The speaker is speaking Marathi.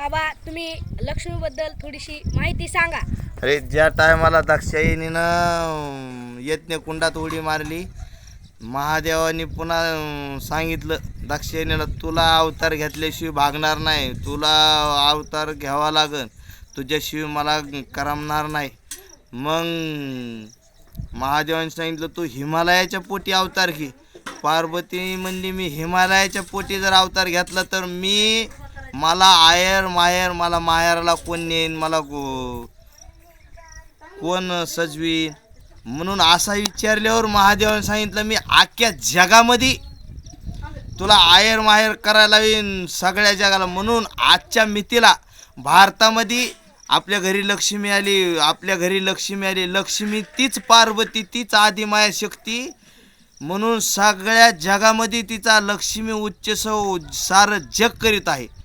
बाबा तुम्ही लक्ष्मीबद्दल थोडीशी माहिती सांगा. अरे ज्या टायमाला दाक्षायणीनं यज्ञ कुंडात उडी मारली महादेवाने पुन्हा सांगितलं दाक्षायणीला तुला अवतार घेतल्याशिवाय भागणार नाही. तुला अवतार घ्यावा लागन. तुझ्याशिवाय मला करमणार नाही. मग महादेवाने सांगितलं तू हिमालयाच्या पोटी अवतार घे. पार्वती म्हणली मी हिमालयाच्या पोटी जर अवतार घेतला तर मी मला आयर मायर मला माहेरला कोण नेईन मला गो- कोण सजवीन? म्हणून असा विचारल्यावर महादेवाने सांगितलं मी आख्या जगामध्ये तुला आयर माहेर करायला येईन सगळ्या जगाला. म्हणून आजच्या मितीला भारतामध्ये आपल्या घरी लक्ष्मी आली आपल्या घरी लक्ष्मी आली. लक्ष्मी तीच पार्वती तीच आदिमाया शक्ती. म्हणून सगळ्या जगामध्ये तिचा लक्ष्मी उच्चसव सारं जग करीत आहे.